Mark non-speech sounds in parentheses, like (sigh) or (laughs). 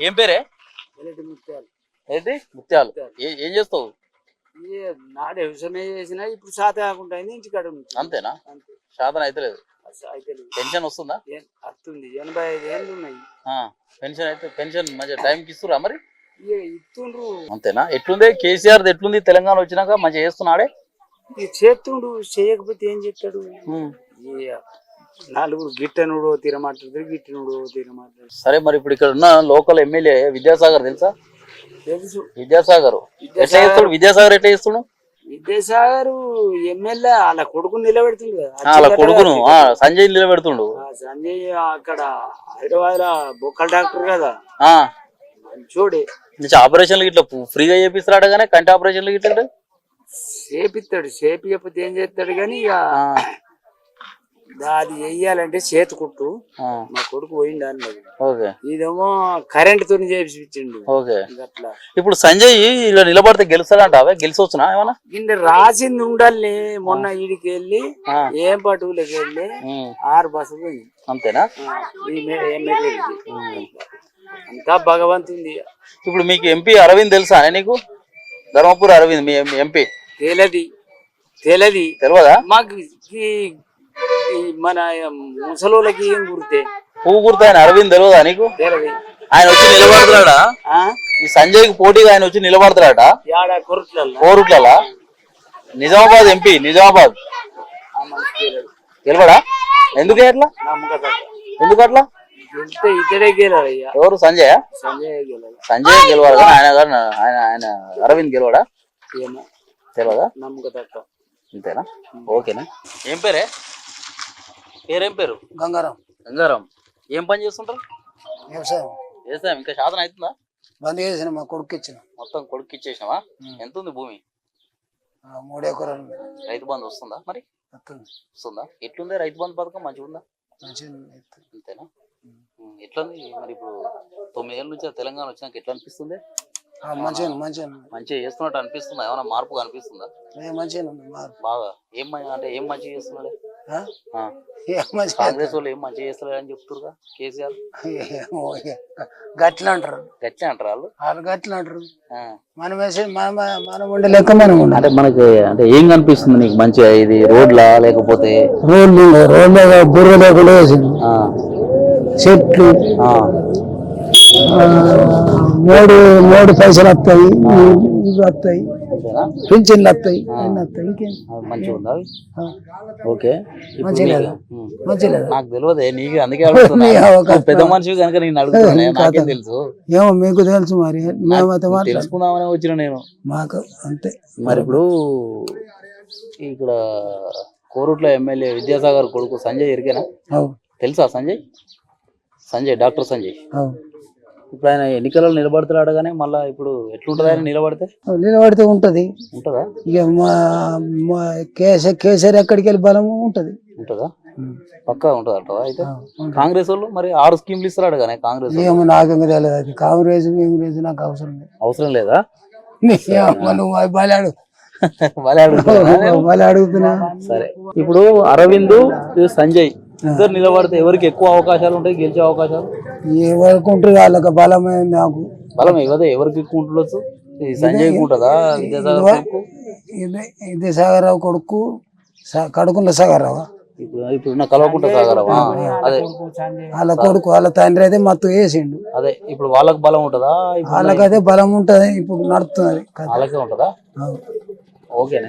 ఏం పేరే? ఏంటి? ముత్యాలు. ఏ- చేస్తావు? నాడు వ్యవసాయమే చేసినా ఇప్పుడు శాత కాకుండా ఇంటికాడ అంతేనా? అంతే. సాధన అయితే లేదు. పెన్షన్ వస్తుందా? వస్తుంది ఎనభై ఐదు ఏళ్ళు ఉన్నాయి. ఆ, పెన్షన్ అయితే పెన్షన్ మంచిగా టైంకి ఇస్తురా మరి? ఇస్తుండ్రు అంతేనా? ఎట్లుంది? కేసీఆర్ ఎట్లుంది? తెలంగాణ వచ్చినాక మంచిగా చేస్తున్నాడే? చేస్తుండు చేయకపోతే ఏం చెప్తాడు నలుగురు గిట్టనుడు తిరమాట్లాడుతారు గిట్టనుడు తిరమాట్లాడు సరే మరి ఇప్పుడు ఇక్కడ ఉన్న లోకల్ ఎమ్మెల్యే విద్యాసాగర్ తెలుసా? తెలుసు. విద్యాసాగర్. ఎట్లా చేస్తాడు? విద్యాసాగర్ ఎట్లా చేస్తాడు విద్యాసాగర్ ఎమ్మెల్యే వాళ్ళ కొడుకుని వాళ్ళ కొడుకును సంజయ్ నిలబెడుతుండు. ఆ సంజయ్ అక్కడ హైదరాబాద్ బొక్కల డాక్టర్ కదా. చూడే ఆపరేషన్లు ఇట్లా ఫ్రీగా చేపిస్తాడు కానీ కంటి ఆపరేషన్లు ఇట్లా చేపిస్తాడు చేపియకపోతే ఏం చేస్తాడు కానీ ఇక అది చెయ్యాలంటే చేతి కుట్టు మా కొడుకు పోయిండు అన్నది ఓకే. ఇదేమో కరెంట్ తోని చేపించిండు అట్లా ఇప్పుడు సంజయ్ ఇలా నిలబడితే గెలుస్తాడంట అవే గెలిచొచ్చునా ఏమన్నా? కింద రాసింది ఉండాలి మొన్న ఈడికి వెళ్ళి. ఏం పటువులకి వెళ్ళి ఆరు బస్సులు పోయింది. అంతేనా. అంతా భగవంతుంది. ఇప్పుడు మీకు ఎంపీ అరవింద్ తెలుసా నీకు? ధర్మపురి అరవింద్ మీ ఎంపీ. తేలది. తేలది. తెలియదా మాకు మన ముసలోళ్ళకి ఏం గుర్తే? పువ్వు గుర్తు ఆయన అరవింద్ తెలియదా నీకు? ఆయన వచ్చి నిలబడతాడా? ఈ సంజయ్కి పోటీగా ఆయన వచ్చి కొరట్లల్లో? కోరుట్ల నిజామాబాద్ ఎంపీ నిజామాబాద్. గెలవడా? ఎందుకు అట్లా? ఎందుకు అట్లా? ఎవరు సంజయ్? సంజయ్ గెలవాలి కానీ ఆయన గారు ఆయన ఆయన అరవింద్ గెలవడా? తెలియదా అంతేనా ఓకేనా? ఏం పేరే? పేరేం పేరు? గంగారం. గంగారం. ఏం పని చేస్తుంటారు వ్యవసాయం. చేస్తాం ఇంకా శాతం అవుతుందా? బంద్ చేసిన మా కొడుకు ఇచ్చిన. మొత్తం కొడుకు ఇచ్చేసినావా? ఎంత ఉంది భూమి? మూడు ఎకరాలు రైతు బంధు వస్తుందా మరి? వస్తుందా. ఎట్లుంది రైతు బంధు పథకం? మంచిగా ఉందా? అంతేనా? ఎట్లుంది? మరి ఇప్పుడు తొమ్మిదేళ్ళ నుంచి తెలంగాణ వచ్చినాక ఎట్లా అనిపిస్తుంది? మంచిగా మంచిగా మంచిగా చేస్తున్నట్టు అనిపిస్తుందా? ఏమైనా మార్పు అనిపిస్తుందా? మంచిగా బాగా. ఏం అంటే ఏం మంచిగా చేస్తున్నాడు? కాంగ్రెస్ వాళ్ళు ఏం మంచిగా చేస్తలేరు అని చెప్తురుగా కేసీఆర్. గట్ల అంటారు. గట్లే అంటారు వాళ్ళు? వాళ్ళు గట్ల అంటారు. మనం వేసి మన ఉండే లెక్క మనం అంటే మనకి అంటే ఏం కనిపిస్తుంది నీకు మంచిగా? ఇది రోడ్లా లేకపోతే? రోడ్లు రోడ్లు బుర్ర లేకుండా వేసింది. చెట్లు. మూడు మూడు పైసలు వస్తాయి. వస్తాయి. పింఛన్లు వస్తాయి మంచిగా ఉందా? ఓకే. నీకు- తెలియదు నీకు అందుకే (laughs) పెద్ద మనిషి కనుక నేను తెలుసు? ఏమో మీకు తెలుసు మరి. తెలుసుకుందామనే వచ్చిన నేను. మాకు అంతే. మరి ఇప్పుడు ఇక్కడ కోరుట్ల ఎమ్మెల్యే విద్యాసాగర్ కొడుకు సంజయ్ ఎరికేనా అవు. తెలుసా సంజయ్? సంజయ్ డాక్టర్ సంజయ్. ఇప్పుడు ఆయన ఎన్నికలలో నిలబడతాడు కానీ మళ్ళా ఇప్పుడు ఎట్లుంటది ఆయన నిలబడితే? నిలబడితే ఉంటది. ఉంటుందా? ఇక మా మా కేసీఆర్ కేసీఆర్ ఎక్కడికి వెళ్ళి బలము ఉంటది. ఉంటుందా? పక్కా ఉంటుంది అంటదా అయితే కాంగ్రెస్ వాళ్ళు మరి ఆరు స్కీమ్లు ఇస్తున్నాడు కానీ కాంగ్రెస్. ఏమో నాకు ఇంకా తెలియదు. అది కాంగ్రెస్ కాంగ్రెస్ నాకు అవసరం లేదు. అవసరం లేదా? నువ్వు అవి బలి అడుగు. భలే అడుగుతున్నా నేను. బలి అడుగుతున్నా. సరే. ఇప్పుడు అరవింద్ సంజయ్ ఇద్దరు నిలబడితే ఎవరికి ఎక్కువ అవకాశాలు ఉంటాయి గెలిచే అవకాశాలు? ఎవరికి ఉంటుంది వాళ్ళకి బలమైన నాకు. బలం ఇవ్వదే ఎవరికి ఎక్కువ ఉంటుండొచ్చు ఈ సంజయ్ ఉంటుందా? విద్యాసాగర్ సాగరావు కొడుకు స- కడుకుల సాగరావు ఇప్పుడు కలవకుంట సాగరవా అదే. వాళ్ళ కొడుకు వాళ్ళ తండ్రి అయితే మత్తు వేసిండు. అదే ఇప్పుడు వాళ్ళకి బలం ఉంటుందా? వాళ్ళకైతే బలం ఉంటది ఇప్పుడు నడుతున్నది. వాళ్ళకే ఉంటుందా. ఓకేనే.